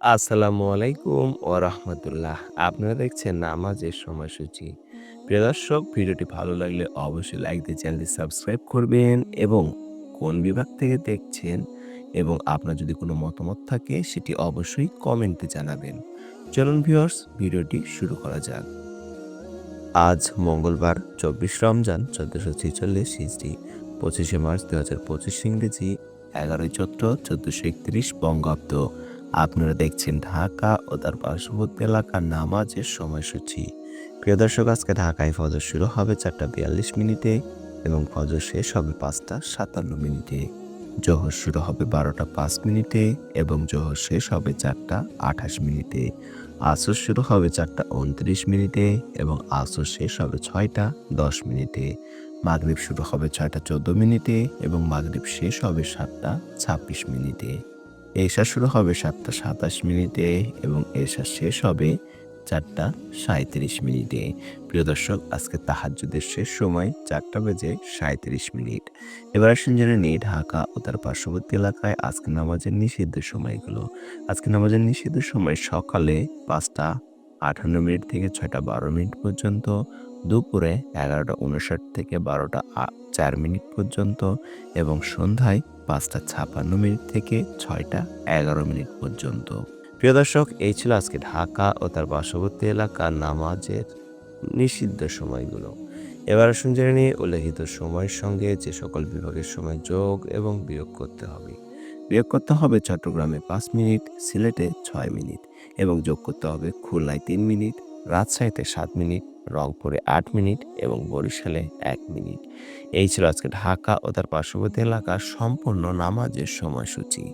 আসসালামু আলাইকুম ও রহমতুল্লাহ। আপনারা দেখছেন নামাজের সময়সূচি। প্রিয় দর্শক, ভিডিওটি ভালো লাগলে অবশ্যই লাইক দিয়ে চ্যানেলটি সাবস্ক্রাইব করবেন এবং কোন বিভাগ থেকে দেখছেন এবং আপনার যদি কোনো মতামত থাকে, সেটি অবশ্যই কমেন্টে জানাবেন। চলুন ভিউয়ার্স ভিডিওটি শুরু করা যাক। আজ মঙ্গলবার, চব্বিশ রমজান, চোদ্দশো ছেচল্লিশ হিজড়ি, পঁচিশে মার্চ দু হাজার পঁচিশ ইংরেজি, এগারোই চৈত্র, চোদ্দশো একত্রিশ বঙ্গাব্দ। আপনারা দেখছেন ঢাকা ও তার পার্শ্ববর্তী এলাকার নামাজের সময়সূচি। প্রিয় দর্শক, আজকে ঢাকায় ফজর শুরু হবে চারটা বিয়াল্লিশ মিনিটে এবং ফজর শেষ হবে পাঁচটা সাতান্ন মিনিটে। জোহর শুরু হবে বারোটা পাঁচ মিনিটে এবং জোহর শেষ হবে চারটা আঠাশ মিনিটে। আসর শুরু হবে চারটা উনত্রিশ মিনিটে এবং আসর শেষ হবে ছয়টা দশ মিনিটে। মাগরিব শুরু হবে ছয়টা চোদ্দ মিনিটে এবং মাগরিব শেষ হবে সাতটা ছাব্বিশ মিনিটে। এশা শুরু হবে সাতটা সাতাশ মিনিটে এবং এশা শেষ হবে চারটা সাঁত্রিশ মিনিটে। প্রিয় দর্শক, আজকে তাহাজুদের শেষ সময় চারটা বেজে সাঁত্রিশ মিনিট। এবার আসুন জেনে নিই ঢাকা ও তার পার্শ্ববর্তী এলাকায় আজকে নামাজের নিষিদ্ধ সময়গুলো। আজকে নামাজের নিষিদ্ধ সময় সকালে পাঁচটা আটান্ন মিনিট থেকে ছয়টা বারো মিনিট পর্যন্ত, দুপুরে এগারোটা উনষাট থেকে বারোটা চার মিনিট পর্যন্ত এবং সন্ধ্যায় পাঁচটা ছাপান্ন মিনিট থেকে ছয়টা এগারো মিনিট পর্যন্ত। প্রিয় দর্শক, এই ছিল আজকে ঢাকা ও তার পার্শ্ববর্তী এলাকার নামাজের নিষিদ্ধ সময়গুলো। এবার আসুন নিয়ে উল্লেখিত সময়ের সঙ্গে যে সকল বিভাগের সময় যোগ এবং বিয়োগ করতে হবে। বিয়োগ করতে হবে চট্টগ্রামে পাঁচ মিনিট, সিলেটে ছয় মিনিট এবং যোগ করতে হবে খুলনায় তিন মিনিট, রাজশাহীতে সাত মিনিট, রংপুরে আট মিনিট এবং বরিশালে এক মিনিট। এই ছিল আজকে ঢাকা ও তার পার্শ্ববর্তী এলাকার সম্পূর্ণ নামাজের সময়সূচি।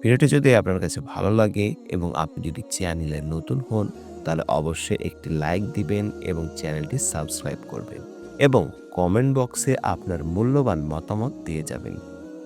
ভিডিওটি যদি আপনার কাছে ভালো লাগে এবং আপনি যদি চ্যানেলে নতুন হন, তাহলে অবশ্যই একটি লাইক দিবেন এবং চ্যানেলটি সাবস্ক্রাইব করবেন এবং কমেন্ট বক্সে আপনার মূল্যবান মতামত দিয়ে যাবেন।